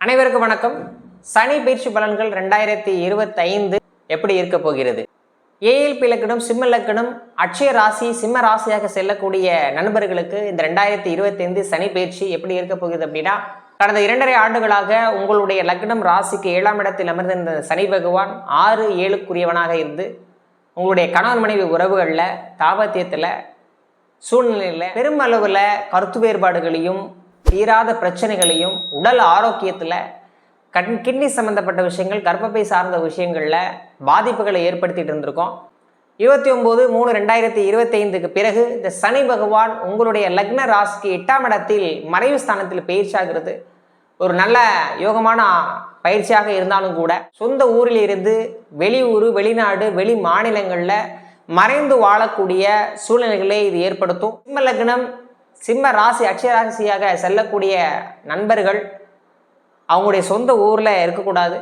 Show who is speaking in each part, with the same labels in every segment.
Speaker 1: அனைவருக்கும் வணக்கம். சனி பயிற்சி பலன்கள் ரெண்டாயிரத்தி இருபத்தைந்து எப்படி இருக்க போகிறது? ஏஎல்பி இலக்கணம் சிம்ம இலக்கணம் அட்சய ராசி சிம்ம ராசியாக செல்லக்கூடிய நண்பர்களுக்கு இந்த ரெண்டாயிரத்தி இருபத்தைந்து சனி பயிற்சி எப்படி இருக்க போகுது அப்படின்னா கடந்த இரண்டரை ஆண்டுகளாக உங்களுடைய லக்னம் ராசிக்கு ஏழாம் இடத்தில் அமர்ந்திருந்த சனி பகவான் ஆறு ஏழுக்குரியவனாக இருந்து உங்களுடைய கணவன் மனைவி உறவுகளில் தாபத்தியத்தில் சூழ்நிலையில் பெருமளவில் கருத்து வேறுபாடுகளையும் தீராத பிரச்சனைகளையும் உடல் ஆரோக்கியத்தில் கண் கிட்னி சம்மந்தப்பட்ட விஷயங்கள் கர்ப்பப்பை சார்ந்த விஷயங்களில் பாதிப்புகளை ஏற்படுத்திட்டு இருந்திருக்கோம். இருபத்தி ஒம்பது மூணு ரெண்டாயிரத்தி இருபத்தைந்துக்கு பிறகு இந்த சனி பகவான் உங்களுடைய லக்ன ராசிக்கு எட்டாம் இடத்தில் மறைவு ஸ்தானத்தில் பயிற்சியாகிறது. ஒரு நல்ல யோகமான பயிற்சியாக இருந்தாலும் கூட சொந்த ஊரில் இருந்து வெளியூர் வெளிநாடு வெளி மாநிலங்களில் மறைந்து வாழக்கூடிய சூழ்நிலைகளை இது ஏற்படுத்தும். சிம்ம லக்னம் சிம்ம ராசி அக்ஷயராசியாக செல்லக்கூடிய நண்பர்கள் அவங்களுடைய சொந்த ஊரில் இருக்கக்கூடாது.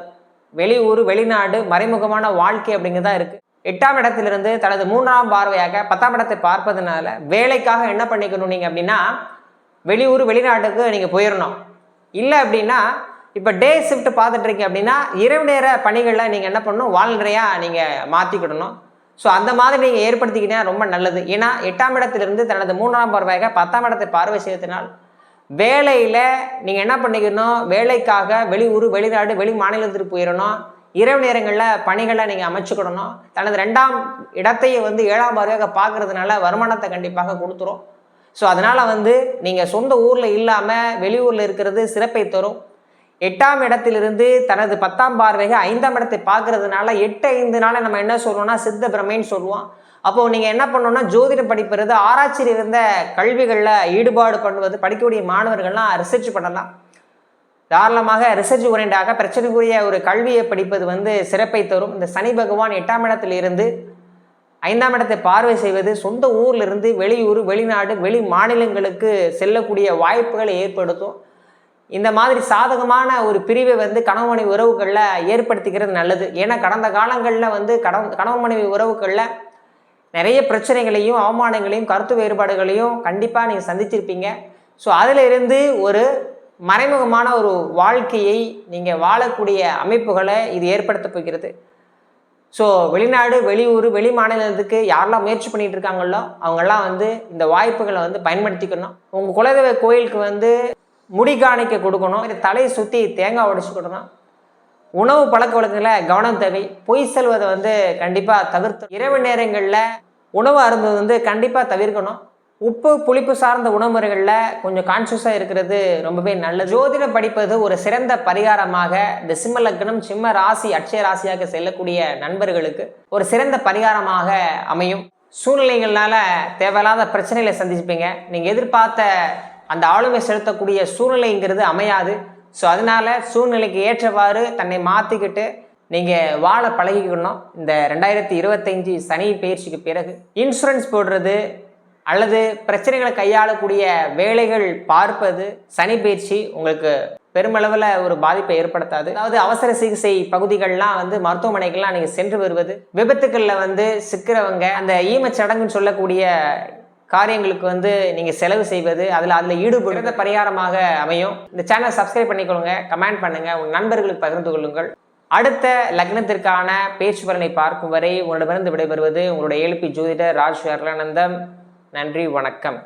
Speaker 1: வெளியூர் வெளிநாடு மறைமுகமான வாழ்க்கை அப்படிங்கிறது தான் இருக்குது எட்டாம் இடத்திலிருந்து தனது மூன்றாம் பார்வையாக பத்தாம் இடத்தை பார்ப்பதனால வேலைக்காக என்ன பண்ணிக்கணும் நீங்கள் அப்படின்னா வெளியூர் வெளிநாட்டுக்கு நீங்கள் போயிடணும் இல்லை அப்படின்னா இப்போ டே ஷிஃப்ட் பார்த்துட்ருக்கீங்க அப்படின்னா இரவு நேர பணிகளில் நீங்கள் என்ன பண்ணணும்? வாழ்நிறையாக நீங்கள் மாற்றிக்கிடணும் ஸோ அந்த மாதிரி நீங்கள் ஏற்படுத்திக்கிட்டீங்கன்னா ரொம்ப நல்லது. ஏன்னா எட்டாம் இடத்திலிருந்து தனது மூன்றாம் பார்வையாக பத்தாம் இடத்தை பார்வை செய்வதனால் வேலையில் நீங்கள் என்ன பண்ணிக்கணும்? வேலைக்காக வெளியூர் வெளிநாடு வெளி மாநிலத்திற்கு போயிடணும் இரவு நேரங்களில் பணிகளை நீங்கள் அமைச்சுக்கிடணும். தனது ரெண்டாம் இடத்தையே வந்து ஏழாம் பார்வையாக பார்க்கறதுனால வருமானத்தை கண்டிப்பாக கொடுத்துரும். ஸோ அதனால் வந்து நீங்கள் சொந்த ஊரில் இல்லாமல் வெளியூரில் இருக்கிறது சிறப்பை தரும். எட்டாம் இடத்திலிருந்து தனது பத்தாம் பார்வைகள் ஐந்தாம் இடத்தை பார்க்கறதுனால எட்டு ஐந்து நாளை நம்ம என்ன சொல்லுவோம்னா சித்த பிரமைன்னு சொல்லுவோம். அப்போது நீங்கள் என்ன பண்ணணும்னா ஜோதிடம் படிப்பது ஆராய்ச்சியில் இருந்த கல்விகளில் ஈடுபாடு பண்ணுவது படிக்கக்கூடிய மாணவர்கள்லாம் ரிசர்ச் பண்ணலாம். தாராளமாக ரிசர்ச் ஓரியண்டாக பிரச்சனைக்குரிய ஒரு கல்வியை படிப்பது வந்து சிறப்பை தரும். இந்த சனி பகவான் எட்டாம் இடத்திலிருந்து ஐந்தாம் இடத்தை பார்வை செய்வது சொந்த ஊர்ல இருந்து வெளியூர் வெளிநாடு வெளி மாநிலங்களுக்கு செல்லக்கூடிய வாய்ப்புகளை ஏற்படுத்தும். இந்த மாதிரி சாதகமான ஒரு பிரிவை வந்து கணவன் மனைவி உறவுகளில் ஏற்படுத்திக்கிறது நல்லது. ஏன்னா கடந்த காலங்களில் வந்து கணவன் கணவன் மனைவி உறவுகளில் நிறைய பிரச்சனைகளையும் அவமானங்களையும் கருத்து வேறுபாடுகளையும் கண்டிப்பாக நீங்கள் சந்திச்சிருப்பீங்க. ஸோ அதிலிருந்து ஒரு மறைமுகமான ஒரு வாழ்க்கையை நீங்கள் வாழக்கூடிய அமைப்புகளை இது ஏற்படுத்த போகிறது. ஸோ வெளிநாடு வெளியூர் வெளி மாநிலத்துக்கு யாரெல்லாம் முயற்சி பண்ணிகிட்டு இருக்காங்களோ அவங்கெல்லாம் வந்து இந்த வாய்ப்புகளை வந்து பயன்படுத்திக்கணும். உங்கள் குலதெய்வ கோயிலுக்கு வந்து முடி காணிக்க கொடுக்கணும். இது தலையை சுற்றி தேங்காய் உடைச்சு கொடுக்கணும். உணவு பழக்க வழக்கங்களில் கவனம் தேவை. பொய் செல்வதை வந்து கண்டிப்பாக தவிர்த்து இரவு நேரங்களில் உணவு அருந்தது வந்து கண்டிப்பாக தவிர்க்கணும். உப்பு புளிப்பு சார்ந்த உணவுமுறைகளில் கொஞ்சம் கான்சியஸாக இருக்கிறது ரொம்பவே நல்லது. ஜோதிடம் படிப்பது ஒரு சிறந்த பரிகாரமாக இந்த சிம்ம லக்னம் சிம்ம ராசி அட்சய ராசியாக செல்லக்கூடிய நண்பர்களுக்கு ஒரு சிறந்த பரிகாரமாக அமையும். சூழ்நிலைகள்னால தேவையில்லாத பிரச்சனைகளை சந்திச்சுப்பீங்க நீங்கள் எதிர்பார்த்த அந்த ஆளுமை செலுத்தக்கூடிய சூழ்நிலைங்கிறது அமையாது. ஸோ அதனால சூழ்நிலைக்கு ஏற்றவாறு தன்னை மாற்றிக்கிட்டு நீங்கள் வாழ பழகிக்கணும். இந்த ரெண்டாயிரத்தி இருபத்தஞ்சி சனி பயிற்சிக்கு பிறகு இன்சூரன்ஸ் போடுறது அல்லது பிரச்சனைகளை கையாளக்கூடிய வேலைகள் பார்ப்பது சனி பயிற்சி உங்களுக்கு பெருமளவில் ஒரு பாதிப்பை ஏற்படுத்தாது. அதாவது அவசர சிகிச்சை பகுதிகள்லாம் வந்து மருத்துவமனைகள்லாம் நீங்கள் சென்று வருவது விபத்துக்களில் வந்து சிக்கிறவங்க அந்த ஈமச்சடங்குன்னு சொல்லக்கூடிய காரியங்களுக்கு வந்து நீங்கள் செலவு செய்வது அதில் அதில் ஈடுபடுறத பரிகாரமாக அமையும். இந்த சேனலை சப்ஸ்கிரைப் பண்ணிக்கொள்ளுங்க கமெண்ட் பண்ணுங்கள் உங்கள் நண்பர்களுக்கு பகிர்ந்து கொள்ளுங்கள். அடுத்த லக்னத்திற்கான பேச்சு பலனை பார்க்கும் வரை உங்களிடமிருந்து விடைபெறுவது உங்களுடைய எழுப்பி ஜோதிடர் ராஜ் அருளானந்தம் நன்றி வணக்கம்.